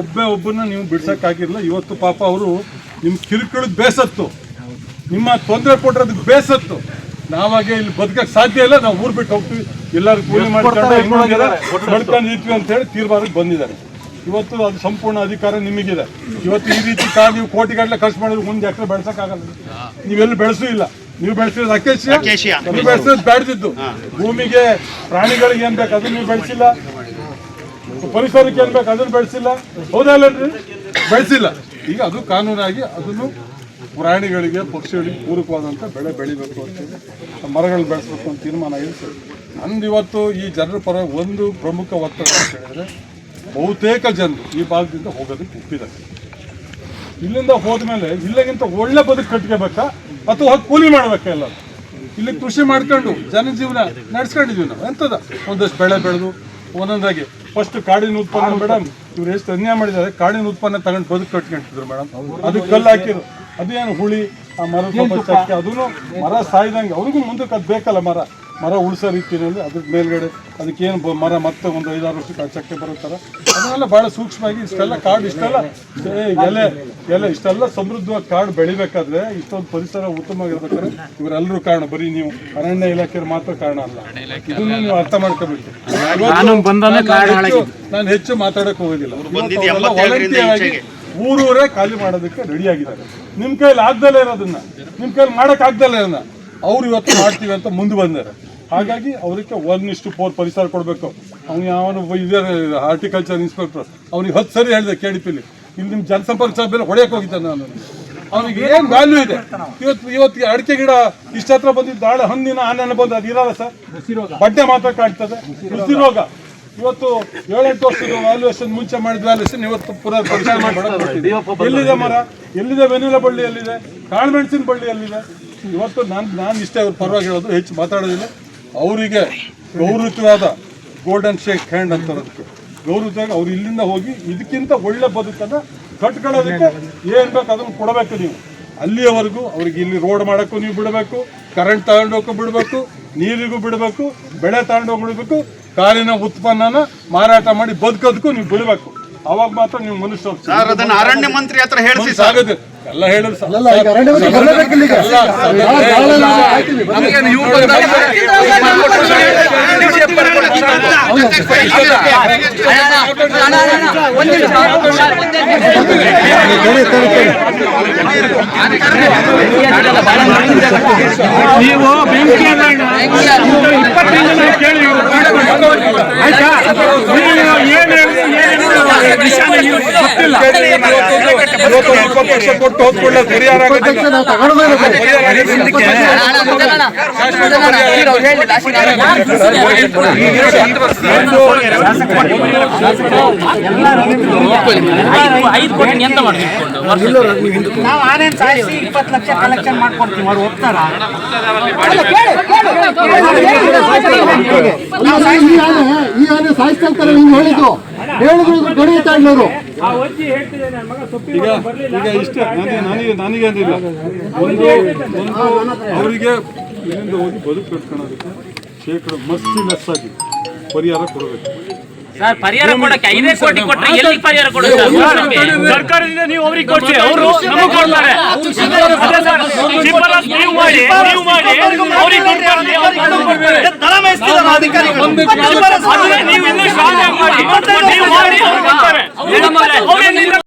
ಒಬ್ಬೇ ಒಬ್ಬನ ನೀವು ಬಿಡ್ಸೋಕ್ಕಾಗಿರಲಿಲ್ಲ ಇವತ್ತು ಪಾಪ ಅವರು ನಿಮ್ಮ ಕಿರುಕುಳಕ್ಕೆ ಬೇಸತ್ತು. ನಿಮ್ಮ ತೊಂದರೆ ಕೊಟ್ಟಿರೋದಕ್ಕೆ ಬೇಸತ್ತು. ನಾವಾಗೆ ಇಲ್ಲಿ ಬದುಕಕ್ಕೆ ಸಾಧ್ಯ ಇಲ್ಲ. ನಾವು ಊರು ಬಿಟ್ಟು ಹೋಗ್ತೀವಿ. ಎಲ್ಲರೂ ಕೂಲಿ ಮಾಡ್ಕೊಂಡು ಇದ್ವಿ ಅಂತ ಹೇಳಿ ತೀರ್ಮಾನಕ್ಕೆ ಬಂದಿದ್ದಾರೆ. ಇವತ್ತು ಅದು ಸಂಪೂರ್ಣ ಅಧಿಕಾರ ನಿಮಗಿದೆ. ಇವತ್ತು ಈ ರೀತಿ ಕಾರ್ ನೀವು ಕೋಟಿಗಟ್ಟಲೆ ಖರ್ಚು ಮಾಡಿದ್ರೆ ಮುಂದೆ ಎಕರೆ ಬೆಳೆಸೋಕ್ಕಾಗಲ್ಲ? ನೀವೆಲ್ಲಿ ಬೆಳೆಸೂ ಇಲ್ಲ. ನೀವು ಬೆಳೆಸಿರೋದು ಅಕೇಶಿಯ ಅಕೇಶಿಯ. ನೀವು ಬೆಳೆಸಿರೋದು ಬೇಡದಿದ್ದು ಭೂಮಿಗೆ ಪ್ರಾಣಿಗಳಿಗೆ ಏನ್ ಬೇಕು ಅದನ್ನ ನೀವು ಬೆಳೆಸಿಲ್ಲ. ಪರಿಸರಕ್ಕೆ ಏನ್ ಬೇಕು ಅದನ್ನ ಬೆಳೆಸಿಲ್ಲ. ಹೌದಲ್ಲನ್ರಿ ಬೆಳೆಸಿಲ್ಲ. ಈಗ ಅದು ಕಾನೂನಾಗಿ ಅದನ್ನು ಪ್ರಾಣಿಗಳಿಗೆ, ಪಕ್ಷಿಗಳಿಗೆ ಪೂರಕವಾದಂಥ ಬೆಳೆ ಬೆಳಿಬೇಕು ಅಂತೇಳಿ ಮರಗಳು ಬೆಳೆಸ್ಬೇಕು ಅಂತ ತೀರ್ಮಾನ ಆಗಿದೆ. ಸರ್ ನಂದು ಇವತ್ತು ಈ ಜನರ ಪರ ಒಂದು ಪ್ರಮುಖ ಒತ್ತಡ ಅಂತ ಹೇಳಿದ್ರೆ, ಬಹುತೇಕ ಜನರು ಈ ಭಾಗದಿಂದ ಹೋಗೋದಕ್ಕೆ ಒಪ್ಪಿದ್ದಾರೆ. ಇಲ್ಲಿಂದ ಹೋದ್ಮೇಲೆ ಇಲ್ಲಿಗಿಂತ ಒಳ್ಳೆ ಬದುಕು ಕಟ್ಕೋಬೇಕಾ? ಅಥವಾ ಹೋಗಿ ಕೂಲಿ ಮಾಡ್ಬೇಕಾ ಎಲ್ಲ ಇಲ್ಲಿ ಕೃಷಿ ಮಾಡ್ಕೊಂಡು ಜನಜೀವನ ನಡ್ಸ್ಕೊಂಡಿದೀವಿ ನಾವು. ಎಂಥದ? ಒಂದಷ್ಟು ಬೆಳೆ ಬೆಳೆದು, ಒಂದೊಂದಾಗಿ ಫಸ್ಟ್ ಕಾಡಿನ ಉತ್ಪನ್ನ ಮೇಡಮ್ ಇವ್ರು ಎಷ್ಟು ಅನ್ಯಾಯ ಮಾಡಿದ್ದಾರೆ ಕಾಡಿನ ಉತ್ಪನ್ನ ತಗೊಂಡು ಬದುಕು ಕಟ್ಕೊಂಡಿದ್ರು ಮೇಡಮ್ ಅದು ಕಲ್ಲು ಹಾಕಿದ್ರು. ಅದೇನು ಹುಳಿ ಆ ಮರ ಸ್ವಲ್ಪ ಚಕ್ಕೆ ಅದನ್ನು ಮರ ಸಾಯ್ದಂಗೆ. ಅವ್ರಿಗೂ ಮುಂದಕ್ಕೆ ಅದು ಬೇಕಲ್ಲ ಮರ. ಮರ ಉಳಿಸೋ ರೀತಿಯಲ್ಲಿ ಅದ್ರ ಮೇಲ್ಗಡೆ ಅದಕ್ಕೇನು ಬ- ಮರ ಮತ್ತೆ ಒಂದು ಐದಾರು ವರ್ಷಕ್ಕೆ ಆ ಚಕ್ಕೆ ಬರೋ ಥರ. ಅದನ್ನೆಲ್ಲ ಭಾಳ ಸೂಕ್ಷ್ಮವಾಗಿ ಇಷ್ಟೆಲ್ಲ ಕಾಡು ಇಷ್ಟೆಲ್ಲ ಏ, ಎಲೆ ಎಲೆ ಇಷ್ಟೆಲ್ಲ ಸಮೃದ್ಧವಾಗಿ ಕಾಡು ಬೆಳಿಬೇಕಾದ್ರೆ ಇಷ್ಟೊಂದು ಪರಿಸರ ಉತ್ತಮವಾಗಿರ್ಬೇಕಾದ್ರೆ ಇವರೆಲ್ಲರೂ ಕಾರಣ. ಬರೀ ನೀವು ಅರಣ್ಯ ಇಲಾಖೆಯವ್ರು ಮಾತ್ರ ಕಾರಣ ಅಲ್ಲ. ಇದನ್ನು ನೀವು ಅರ್ಥ ಮಾಡ್ಕೋಬೇಕು. ನಾನು ಹೆಚ್ಚು ಮಾತಾಡಕ್ ಹೋಗೋದಿಲ್ಲ. ಊರೂರೇ ಖಾಲಿ ಮಾಡೋದಕ್ಕೆ ರೆಡಿ ಆಗಿದ್ದಾರೆ. ನಿಮ್ ಕೈಲಿ ಆಗ್ದಲೇ ಇರೋದನ್ನ. ನಿಮ್ ಕೈಲಿ ಮಾಡಕ್ ಆಗ್ದಲೇ ಇರೋದನ್ನ. ಅವ್ರು ಇವತ್ತು ಮಾಡ್ತೀವಿ ಅಂತ ಮುಂದೆ ಬಂದಾರೆ ಹಾಗಾಗಿ ಅವರಿಗೆ ಒನ್ ಇಷ್ಟು ಫೋರ್ ಪರಿಸರ ಕೊಡಬೇಕು. ಅವ್ನು ಯಾವನು ಇದೆ ಹಾರ್ಟಿಕಲ್ಚರ್ ಇನ್ಸ್ಪೆಕ್ಟರ್ ಅವ್ನಿಗೆ ಹತ್ತು ಸರಿ ಹೇಳಿದೆ ಕೆ ಡಿ ಪಿಲಿ ಇಲ್ಲಿ ನಿಮ್ಮ ಜನಸಂಪರ್ಕ ಸಭೆಯಲ್ಲಿ ಹೊಡೆಯಕ್ಕೆ ಹೋಗಿದ್ದೆ ನಾನು. ಅವ್ನಿಗೆ ಏನು ವ್ಯಾಲ್ಯೂ ಇದೆ? ಇವತ್ತು ಇವತ್ತು ಅಡಿಕೆ ಗಿಡ ಇಷ್ಟ ಹತ್ರ ಬಂದಿದ್ದು ನಾಳೆ ಹಣ್ಣಿನ ಆನೆನ ಬಂದು ಅದು ಇರಲ್ಲ ಸರ್? ಬಡ್ಡೆ ಮಾತ್ರ ಕಾಣ್ತದೆ ಉಸಿರೋಗ ರೋಗ ಇವತ್ತು ಏಳೆಂಟು ವರ್ಷದ ವ್ಯಾಲ್ಯೂಯೇಷನ್ ಮುಂಚೆ ಮಾಡಿದ ವ್ಯಾಲ್ಯೂಯೇಷನ್ ಇವತ್ತು ಪುನಃ ಪರಿಶೀಲನೆ ಮಾಡಿ. ಎಲ್ಲಿದೆ ಮರ? ಎಲ್ಲಿದೆ ವೆನಿಲ ಬಳ್ಳಿ ಎಲ್ಲಿದೆ ಕಾಳುಮೆಣಸಿನ ಬಳ್ಳಿ ಎಲ್ಲಿದೆ ಇವತ್ತು ನಾನು ನಾನು ಇಷ್ಟೇ ಅವ್ರ ಪರವಾಗಿ ಹೇಳೋದು ಹೆಚ್ಚು ಮಾತಾಡೋದಿಲ್ಲ. ಅವರಿಗೆ ಗೌರವಯುತವಾದ ಗೋಲ್ಡನ್ ಶೇಕ್ ಹ್ಯಾಂಡ್ ಅಂತಾರೆ ಅದಕ್ಕೆ. ಗೌರವವಾಗಿ ಅವ್ರು ಇಲ್ಲಿಂದ ಹೋಗಿ ಇದಕ್ಕಿಂತ ಒಳ್ಳೆ ಬದುಕನ್ನು ಕಟ್ಕೊಳ್ಳೋದಕ್ಕೆ ಏನ್ ಬೇಕು ಅದನ್ನು ಕೊಡಬೇಕು ನೀವು. ಅಲ್ಲಿಯವರೆಗೂ ಅವ್ರಿಗೆ ಇಲ್ಲಿ ರೋಡ್ ಮಾಡೋಕ್ಕೂ ನೀವು ಬಿಡಬೇಕು ಕರೆಂಟ್ ತಗೊಂಡೋಗಕ್ಕೂ ಬಿಡಬೇಕು ನೀರಿಗೂ ಬಿಡಬೇಕು ಬೆಳೆ ತಗೊಂಡೋಗಿ ಬಿಡಬೇಕು ಕಾರಿನ ಉತ್ಪನ್ನನ ಮಾರಾಟ ಮಾಡಿ ಬದುಕೋದಕ್ಕೂ ನೀವು ಬಿಡಬೇಕು. ಅವಾಗ ಮಾತ್ರ ನೀವು ಮನುಷ್ಯ ಅರಣ್ಯ ಮಂತ್ರಿ ಹತ್ರ ಹೇಳಿ ಸಾಗದೆ ಎಲ್ಲ. ನೀವು ಬೆಂಕಿ ಇಪ್ಪತ್ತೈದು ಕೇಳಿ ಆಯ್ತಾ ಏನು ಏನು ಗೊತ್ತಿಲ್ಲ ಇಪ್ಪತ್ತು ಕೊಟ್ಟು ಹೋದ್ಕೊಳ್ಳೋ ಪರಿಹಾರ. ಐದು ಕೋಟಿ ಎಂತ ಇಪ್ಪತ್ತು ಲಕ್ಷ ಕಲೆಕ್ಷನ್ ಮಾಡ್ಕೊಡ್ತೀವಿ ಅವ್ರು ಈ ಆನೆ ಈ ಆನೆ ಸಾಯಿಸ್ತಾ ಇರ್ತಾರೆ ನೀವು ಹೇಳಿದ್ದು ಹೇಳಿದ್ರು ಗಡಿ ಗಣಿತ ಈಗ ಈಗ ಇಷ್ಟೇ. ನನಗೆ ನನಗೆ ನನಗೆ ಅಂದಿಲ್ಲ. ಒಂದು ಒಂದು ಅವರಿಗೆ ಇಲ್ಲಿಂದ ಹೋಗಿ ಬದುಕು ಕಟ್ಕೊಳ್ಳೋದಕ್ಕೆ ಶೇಕಡ ಮಸ್ತಿ ಲೆಸ್ ಆಗಿ ಪರಿಹಾರ ಕೊಡಬೇಕು. ಸರ್ ಪರಿಹಾರ ಕೊಡಕ್ಕೆ ಐದೇ ಕೋಟಿ ಕೊಟ್ರೆ ಎಲ್ಲಿ ಪರಿಹಾರ ಕೊಡೋದು ಸರ್ಕಾರದಿಂದ ನೀವು ಅವ್ರಿಗೆ ಕೊಡ್ಸಿ ಅವರು ನಮಗೆ ಕೊಡ್ತಾರೆ ಅದೇ ಸರ್, ಶಿಫಾರಸ್ ನೀವು ಮಾಡಿ ನೀವು ಮಾಡಿ ಅವ್ರಿಗೆ ಕೊಡ್ತಾರೆ ಅವ್ರು ಕೊಡ್ತಾರೆ. ದನ ಮೇಯಿಸ್ತಿದಾರ ಅಧಿಕಾರಿಗಳು ಅದನ್ನ ನೀವು ಇನ್ನೂ ಸ್ಟ್ರಾಂಗ್ ಆಗಿ ಮಾಡಿ ನೀವು ಮಾಡಿ ಅವ್ರಿಗೆ ಕೊಡ್ತಾರೆ. ಅವ್ರೇನಿಲ್ಲ